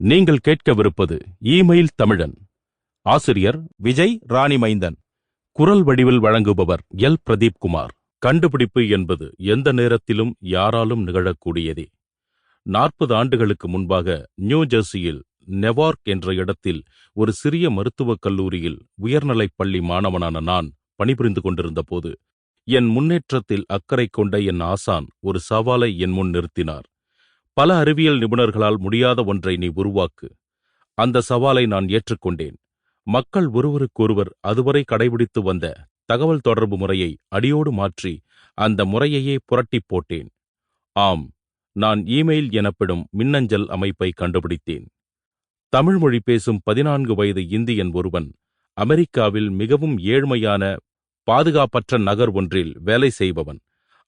நீங்கள் கேட்கவிருப்பது இமெயில் தமிழன். ஆசிரியர் விஜய் ராணிமைந்தன். குரல் வடிவில் வழங்குபவர் எல். பிரதீப் குமார் கண்டுபிடிப்பு என்பது எந்த நேரத்திலும் யாராலும் நிகழக்கூடியதே. நாற்பது ஆண்டுகளுக்கு முன்பாக நியூ ஜெர்சியில் நெவார்க் என்ற இடத்தில் ஒரு சிறிய மருத்துவக் கல்லூரியில் உயர்நிலைப் பள்ளி மாணவனான நான் பணிபுரிந்து கொண்டிருந்த போது என் முன்னேற்றத்தில் அக்கறை கொண்ட என் ஆசான் ஒரு சவாலை என் முன் நிறுத்தினார். பல அறிவியல் நிபுணர்களால் முடியாத ஒன்றை நீ உருவாக்கு. அந்த சவாலை நான் ஏற்றுக்கொண்டேன். மக்கள் ஒருவருக்கொருவர் அதுவரை கடைபிடித்து வந்த தகவல் தொடர்பு முறையை அடியோடு மாற்றி அந்த முறையையே புரட்டிப் போட்டேன். ஆம் நான் இமெயில் எனப்படும் மின்னஞ்சல் அமைப்பை கண்டுபிடித்தேன். தமிழ் மொழி பேசும் பதினான்கு வயது இந்தியன் ஒருவன் அமெரிக்காவில் மிகவும் ஏழ்மையான பாதுகாப்பற்ற நகர் ஒன்றில் வேலை செய்பவன்.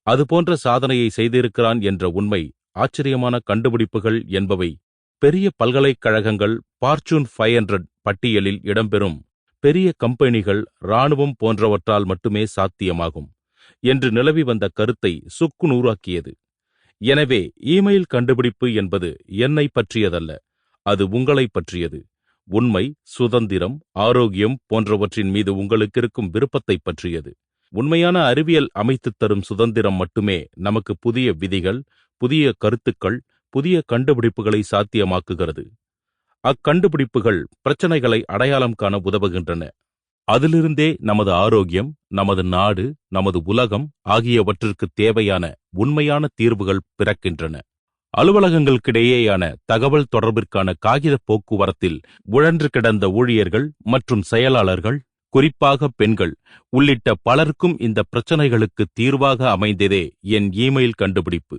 அதுபோன்ற சாதனையை செய்திருக்கிறான் என்ற உண்மை ஆச்சரியமான கண்டுபிடிப்புகள் என்பவை பெரிய பல்கலைக்கழகங்கள் பார்ச்சூன் ஃபைவ் ஹண்ட்ரட் பட்டியலில் இடம்பெறும். பெரிய கம்பெனிகள் இராணுவம் போன்றவற்றால் மட்டுமே சாத்தியமாகும் என்று நிலவி வந்த கருத்தை சுக்கு நூறாக்கியது. எனவே இமெயில் கண்டுபிடிப்பு என்பது என்னை பற்றியதல்ல. அது உங்களைப் பற்றியது. உண்மை சுதந்திரம் ஆரோக்கியம் போன்றவற்றின் மீது உங்களுக்கு இருக்கும் விருப்பத்தைப் பற்றியது. உண்மையான அறிவியல் அமைத்துத் தரும் சுதந்திரம் மட்டுமே நமக்கு புதிய விதிகள் புதிய கருத்துக்கள் புதிய கண்டுபிடிப்புகளை சாத்தியமாக்குகிறது. அக்கண்டுபிடிப்புகள் பிரச்சனைகளை அடையாளம் காண உதவுகின்றன. அதிலிருந்தே நமது ஆரோக்கியம் நமது நாடு நமது உலகம் ஆகியவற்றிற்கு தேவையான உண்மையான தீர்வுகள் பிறக்கின்றன. அலுவலகங்களுக்கிடையேயான தகவல் தொடர்பிற்கான காகித போக்குவரத்தில் உழன்று கிடந்த ஊழியர்கள் மற்றும் செயலாளர்கள் குறிப்பாக பெண்கள் உள்ளிட்ட பலருக்கும் இந்த பிரச்சனைகளுக்கு தீர்வாக அமைந்ததே என் இமெயில் கண்டுபிடிப்பு.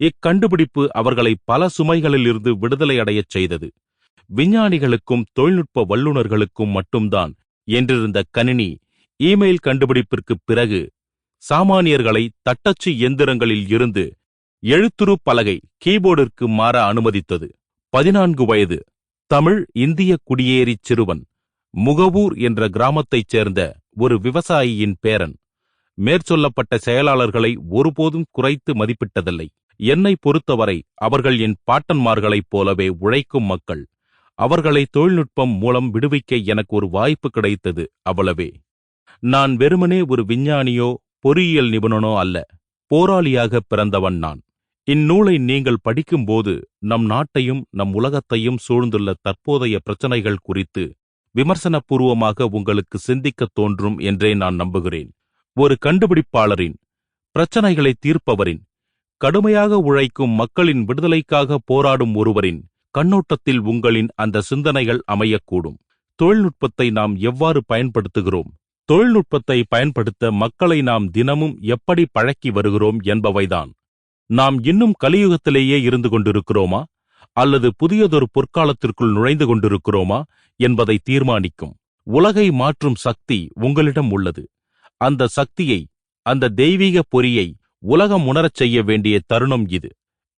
இக்கண்டுபிடிப்பு அவர்களை பல சுமைகளிலிருந்து விடுதலை அடையச் செய்தது. விஞ்ஞானிகளுக்கும் தொழில்நுட்ப வல்லுநர்களுக்கும் மட்டும்தான் என்றிருந்த கணினி இமெயில் கண்டுபிடிப்பிற்குப் பிறகு சாமானியர்களை தட்டச்சு இயந்திரங்களில் இருந்து எழுத்துரு பலகை கீபோர்டிற்கு மாற அனுமதித்தது. பதினான்கு வயது. தமிழ் இந்திய குடியேறிச் சிறுவன். முகவூர் என்ற கிராமத்தைச் சேர்ந்த ஒரு விவசாயியின் பேரன். மேற்சொல்லப்பட்ட செயலாளர்களை ஒருபோதும் குறைத்து மதிப்பிட்டதில்லை. என்னை பொறுத்தவரை அவர்கள் என் பாட்டன்மார்களைப் போலவே உழைக்கும் மக்கள். அவர்களை தொழில்நுட்பம் மூலம் விடுவிக்க எனக்கு ஒரு வாய்ப்பு கிடைத்தது அவ்வளவே. நான் வெறுமனே ஒரு விஞ்ஞானியோ பொறியியல் நிபுணனோ அல்ல. போராளியாக பிறந்தவன் நான். இந்நூலை நீங்கள் படிக்கும்போது நம் நாட்டையும் நம் உலகத்தையும் சூழ்ந்துள்ள தற்போதைய பிரச்சனைகள் குறித்து விமர்சனபூர்வமாக உங்களுக்கு சிந்திக்கத் தோன்றும் என்றே நான் நம்புகிறேன். ஒரு கண்டுபிடிப்பாளரின் பிரச்சனைகளை தீர்ப்பவரின் கடுமையாக உழைக்கும் மக்களின் விடுதலைக்காக போராடும் ஒருவரின் கண்ணோட்டத்தில் உங்களின் அந்த சிந்தனைகள் அமையக்கூடும். தொழில்நுட்பத்தை நாம் எவ்வாறு பயன்படுத்துகிறோம்? தொழில்நுட்பத்தை பயன்படுத்த மக்களை நாம் தினமும் எப்படி பழக்கி வருகிறோம் என்பவைதான். நாம் இன்னும் கலியுகத்திலேயே இருந்து கொண்டிருக்கிறோமா? அல்லது புதியதொரு பொற்காலத்திற்குள் நுழைந்து கொண்டிருக்கிறோமா? என்பதை தீர்மானிக்கும். உலகை மாற்றும் சக்தி உங்களிடம் உள்ளது. அந்த சக்தியை அந்த தெய்வீக பொறியை உலகம் உணரச் செய்ய வேண்டிய தருணம் இது.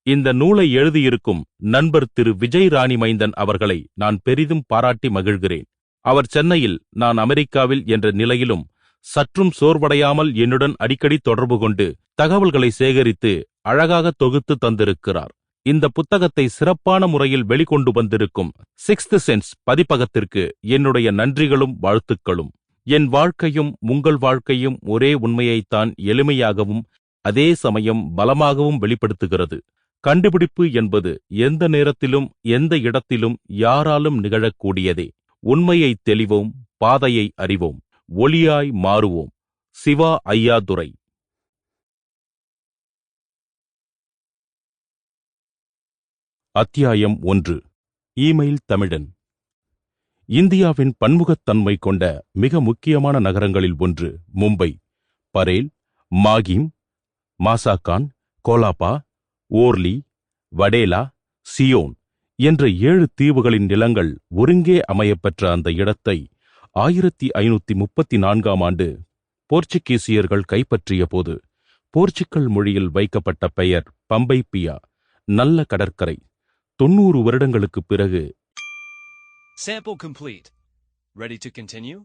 இந்த நூலை எழுதியிருக்கும் நண்பர் திரு விஜய் ராணி மைந்தன் அவர்களை நான் பெரிதும் பாராட்டி மகிழ்கிறேன். அவர் சென்னையில் நான் அமெரிக்காவில் என்ற நிலையிலும் சற்றும் சோர்வடையாமல் என்னுடன் அடிக்கடி தொடர்பு கொண்டு தகவல்களை சேகரித்து அழகாக தொகுத்து தந்திருக்கிறார். இந்த புத்தகத்தை சிறப்பான முறையில் வெளிக்கொண்டு வந்திருக்கும் சிக்ஸ்த் சென்ஸ் பதிப்பகத்திற்கு என்னுடைய நன்றிகளும் வாழ்த்துக்களும். என் வாழ்க்கையும் உங்கள் வாழ்க்கையும் ஒரே உண்மையைத்தான் எளிமையாகவும் அதே சமயம் பலமாகவும் வெளிப்படுத்துகிறது. கண்டுபிடிப்பு என்பது எந்த நேரத்திலும் எந்த இடத்திலும் யாராலும் நிகழக்கூடியதே. உண்மையை தெளிவோம் பாதையை அறிவோம் ஒளியாய் மாறுவோம். சிவா ஐயாதுரை அத்தியாயம் ஒன்று. இமெயில் தமிழன். இந்தியாவின் பன்முகத்தன்மை கொண்ட மிக முக்கியமான நகரங்களில் ஒன்று மும்பை. பரேல் மாகிம் மாசாகான் கோலாப்பா ஓர்லி வடேலா சியோன் என்ற ஏழு தீவுகளின் நிலங்கள் ஒருங்கே அமையப்பெற்ற அந்த இடத்தை ஆயிரத்தி ஐநூத்தி முப்பத்தி நான்காம் ஆண்டு போர்ச்சுகீசியர்கள் கைப்பற்றிய போது போர்ச்சுக்கல் மொழியில் வைக்கப்பட்ட பெயர் பம்பை பியா நல்ல கடற்கரை. தொன்னூறு வருடங்களுக்குப் பிறகு Sample complete. Ready to continue?